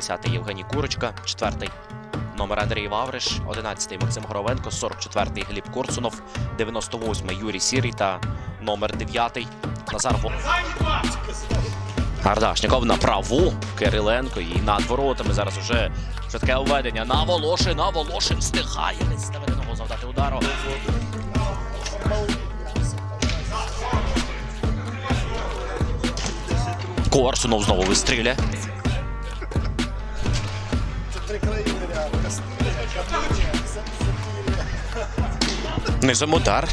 10-й Євгеній Курочка, 4-й номер Андрій Вавриш, 11-й Максим Горовенко, 44-й Гліб Курцунов, 98-й Юрій Сірий та номер 9-й Назар Во. Ардашніков на праву Кириленко і над воротами зараз уже швидке введення на Волошин, на Волошин встигає ногу завдати удару. Корсунов знову вистріляє. Три країни реально. Кастилія, удар.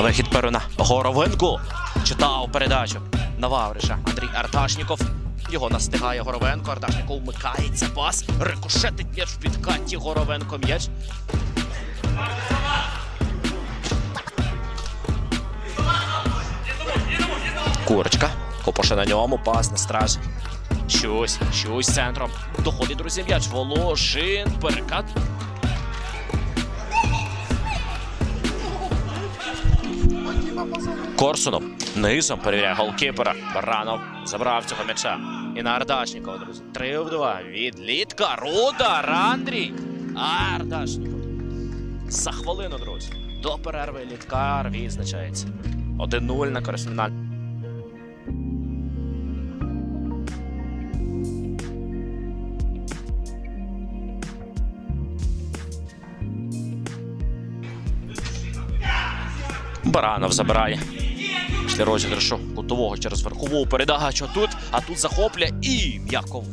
Вихід Перуна. Горовенко читав передачу на Вавриша. Андрій Арташніков. Його настигає Горовенко. Арташніков вмикається. Пас. Рикошетить м'яч в підкаті. Горовенко м'яч. Курочка. Копоше на ньому. Пас на стражі. Щось, щось центром. Доходить, друзі, м'яч. Волошин. Перекат. Корсунов низом перевіряє голкіпера. Баранов забрав цього м'яча. І на Ардашнікова, друзі. 3 в 2 від Літка. Удар Андрій. Ардашніков. За хвилину, друзі. До перерви Літкар відзначається. 1-0 на користь Баранов забирає. Після розіграшу кутового через верхову передачу тут, а тут захоплює і м'яко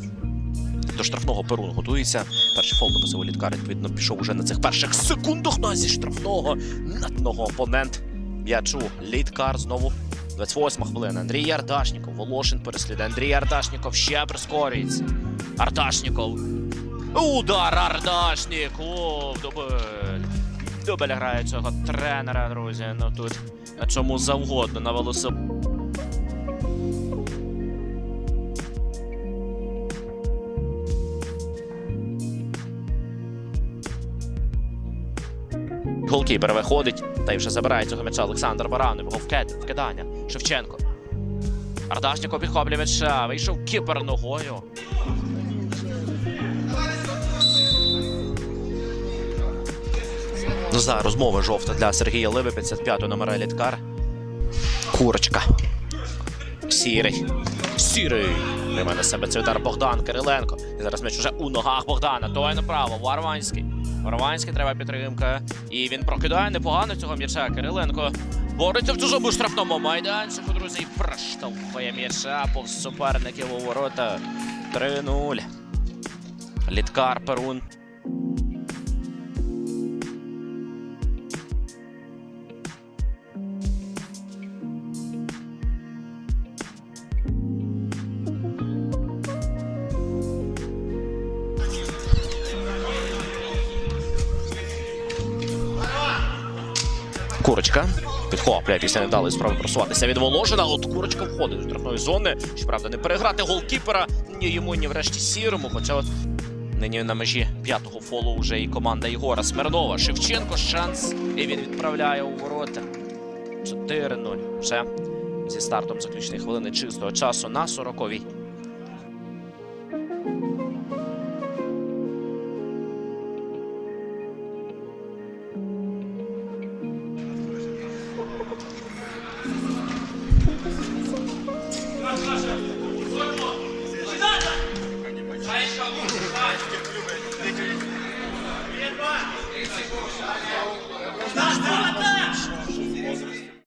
до штрафного Перун готується. Перший фол дописав Літкар, відповідно, пішов уже на цих перших секундах. Ну а зі штрафного натного опонент м'ячу. Літкар знову. 28 хвилина. Андрій Арташніков. Волошин переслідує. Андрій Арташніков ще прискорюється. Арташніков. Удар Ардашніков. Дубль. Дубль цього тренера, друзі. Ну тут чому завгодно на велосипеді. Голкіпер виходить та й вже забирає цього м'яча Олександр Баранов. Його вкид, вкидання. Шевченко. Ардашніков підхоплює м'яча. Вийшов кіпер ногою. За розмова жовта для Сергія Ливи, 55 номера Літкар. Курочка. Сірий. Сірий. Прийме на себе цей удар Богдан Кириленко. І зараз м'яч уже у ногах Богдана. Той направо. Варванський. Варванський треба підтримка. І він прокидає непогано цього м'яча. Кириленко бореться в чужому штрафному майданчику, друзі. І проштовхує м'яча повз суперників у ворота. 3-0. Літкар Перун. Курочка підхоплює після невдалої спроби просуватися від Воложина. От курочка входить до штрафної зони. Щоправда, не переграти голкіпера ні йому, ні врешті сірому. Хоча от нині на межі п'ятого фолу вже і команда Єгора Смирнова. Шевченко шанс. І він відправляє у ворота. 4-0. Вже зі стартом заключної хвилини чистого часу на 40-й. Nós estamos